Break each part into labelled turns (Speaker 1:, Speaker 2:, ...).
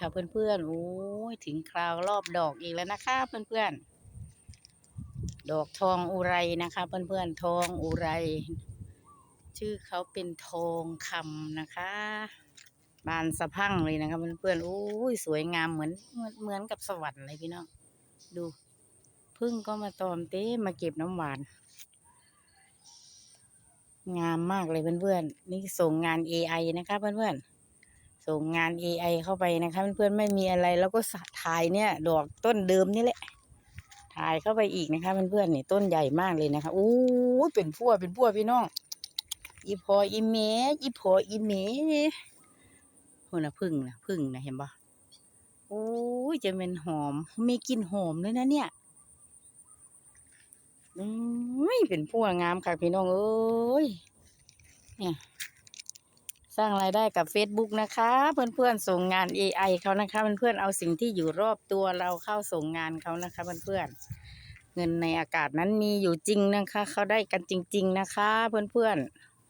Speaker 1: ค่ะเพื่อนๆโอ้ยถึงคราวรอบดอกอีกแล้วนะคะ เพื่อนๆ ดอกทองอุไรนะคะ เพื่อนๆทองอุไร ชื่อเขาเป็นทองคำนะคะ บานสะพั่งเลยนะคะ เพื่อนๆโอ้ยสวยงามเหมือนเหมือนกับสวรรค์เลยพี่น้องดูพึ่งก็มาตอมเต้มาเก็บน้ำหวาน งามมากเลยเพื่อนๆนี่ส่งงาน AI นะคะเพื่อนๆ ส่งงาน AI เข้าไปนะคะเพื่อนๆไม่มีอะไรแล้วก็ถ่ายเนี่ย ดอกต้นเดิมนี่แหละ ถ่ายเข้าไปอีกนะคะเพื่อนๆนี่ต้นใหญ่มากเลยนะคะอู้ยเป็นพั่วเป็นพั่วพี่น้องอีพออีเมอีพออีเมคนละพึ่งนะพึ่งนะเห็นปะโอ้ยจะเป็นหอมมีกลิ่นหอมเลยนะเนี่ยอืมเป็นพั่วงามค่ะพี่น้องเอ้ยเนี่ย สร้างรายได้กับ Facebook นะคะ เพื่อนๆส่งงาน AI เขานะคะ เพื่อนๆเอาสิ่งที่อยู่รอบตัวเราเข้าส่งงานเขานะคะ เพื่อนๆเงินในอากาศนั้นมีอยู่จริงนะคะ เขาได้กันจริง ๆนะคะ เพื่อน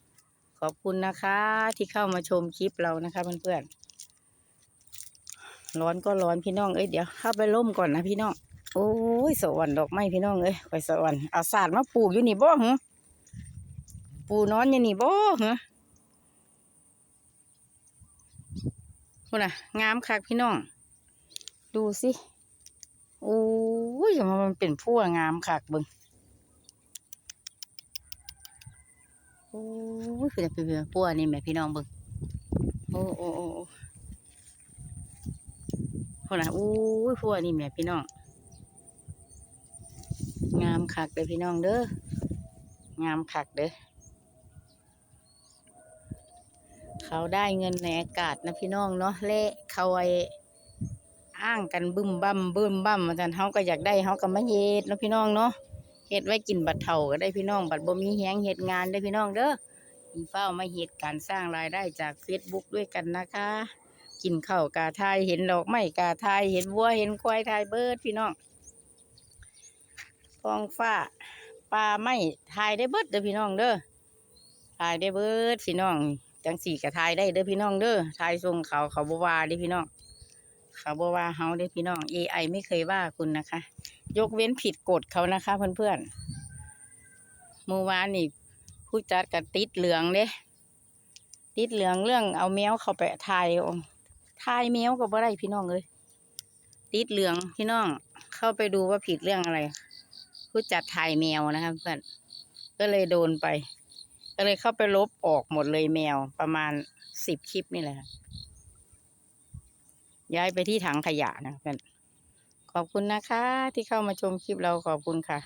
Speaker 1: ๆขอบคุณนะคะที่เข้ามาชมคลิปเรานะคะ เพื่อนๆร้อนก็ร้อนพี่น้องเอ้ยเดี๋ยวเข้าไปร่มก่อนนะพี่น้องโอ้ยสวรรค์ดอกไม้พี่น้องเอ้ยไปสวรรค์เอาศาสตร์มาปลูกอยู่นี่บ่หรอปลูกนอนอยู่นี่บ่เหรอ คุณน่ะงามคักพี่น้อง ดูสิโอ้ยมันเป็นพั่วงามคักเบิ่งโอ้ยคือจะเป็นพั่วนี่แม่พี่น้องเบิ่งโอ้โอ้โอ้โอ้คุณน่ะโอ้ยพั่วนี่แม่พี่น้อง งามคักเด้อพี่น้องเด้องามคักเด้อ เขาได้เงินในอากาศนะพี่น้องเนาะเละเขาไออ้างกันบึ้มบั้มบึ้มบั้มมาทันเฮาก็อยากได้เฮาก็มาเฮ็ดเนาะพี่น้องเนาะเฮ็ดไว้กินบัดเฒ่าก็ได้พี่น้องบัดบ่มีแฮงเฮ็ดงานได้พี่น้องเด้อมีเฝ้ามาเฮ็ดการสร้างรายได้จาก Facebook ด้วยกันนะคะ กินข้าวกาทายเห็นดอกไม้กาทายเห็นวัวเห็นควายทายเบิร์ดพี่น้องท้องฟ้าป่าไม้ถ่ายได้เบิร์ดเด้อพี่น้องเด้อถ่ายได้เบิร์ดพี่น้อง จังสี่ก็ถ่ายได้เด้อพี่น้องเด้อถ่ายส่งเขาเขาบวาเด้อพี่น้อง เขาบวาเฮาเด้อพี่น้อง AI ไม่เคยว่าคุณนะคะ ยกเว้นผิดกฎเขานะคะเพื่อนๆเมื่อวานนี่ผู้จัดกับติดเหลืองเด้ติดเหลืองเรื่องเอาแมวเขาไปถ่ายอาถ่ายแมวก็บ่ได้พี่น้องเลยติดเหลืองพี่น้องเข้าไปดูว่าผิดเรื่องอะไร ผู้จัดถ่ายแมวนะคะเพื่อนก็เลยโดนไป ก็เลยเข้าไปลบออกหมดเลยแมวประมาณสิบคลิปนี่แหละค่ะย้ายไปที่ถังขยะนะเพื่อนขอบคุณนะคะ ที่เข้ามาชมคลิปเราขอบคุณค่ะ